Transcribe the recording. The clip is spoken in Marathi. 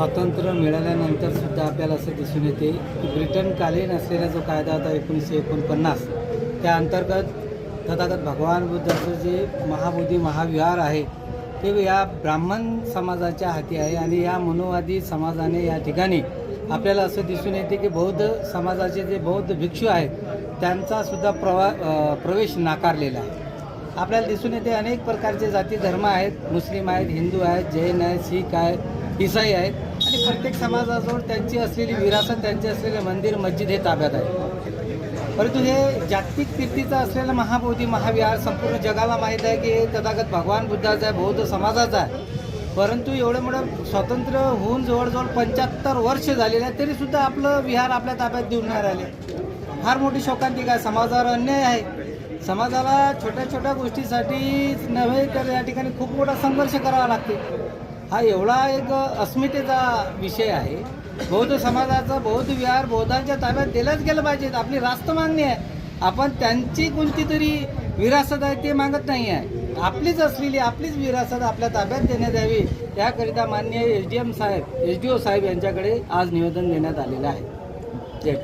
स्वातंत्र्य मिळाल्यानंतर सुद्धा आपल्याला असं दिसून येते की ब्रिटनकालीन असलेला जो कायदा होता एकोणीसशे एकोणपन्नास त्या अंतर्गत तथागत भगवान बुद्धाचं जे महाबोधी महाविहार आहे ते या ब्राह्मण समाजाच्या हाती आहे आणि या मनोवादी समाजाने या ठिकाणी आपल्याला असं दिसून येते की बौद्ध समाजाचे जे बौद्ध भिक्षू आहेत त्यांचा सुद्धा प्रवा प्रवेश नाकारलेला आहे. आपल्याला दिसून येते अनेक प्रकारचे जाती धर्म आहेत मुस्लिम आहेत हिंदू आहेत जैन आहेत शीख आहेत ईसाई आहेत. आणि प्रत्येक समाजाजवळ त्यांची असलेली विरासत त्यांचे असलेले मंदिर मस्जिद हे ताब्यात आहे. परंतु हे जागतिक कीर्तीचं असलेलं महाबोधी महाविहार संपूर्ण जगाला माहीत आहे की हे तथागत भगवान बुद्धाचं आहे बौद्ध समाजाचं आहे. परंतु एवढं मोठं स्वातंत्र्य होऊन जवळजवळ पंच्याहत्तर वर्ष झालेलं आहे तरीसुद्धा आपलं विहार आपल्या ताब्यात देऊन नाही राहिले. फार मोठी शोकांतिक आहे. समाजावर अन्याय आहे. समाजाला छोट्या छोट्या गोष्टीसाठीच नव्हे तर या ठिकाणी खूप मोठा संघर्ष करावा लागते. हा एवढा एक अस्मितेचा विषय आहे. बौद्ध समाजाचा बौद्ध विहार बौद्धांच्या ताब्यात दिलंच गेलं पाहिजे. आपली रास्त मागणी आहे. आपण त्यांची कोणती तरी विरासत आहे ते मागत नाही आहे. आपलीच असलेली आपलीच विरासत आपल्या ताब्यात देण्यात यावी. त्याकरिता माननीय एस डी एम साहेब एस डी ओ साहेब यांच्याकडे आज निवेदन देण्यात आलेलं आहे. जय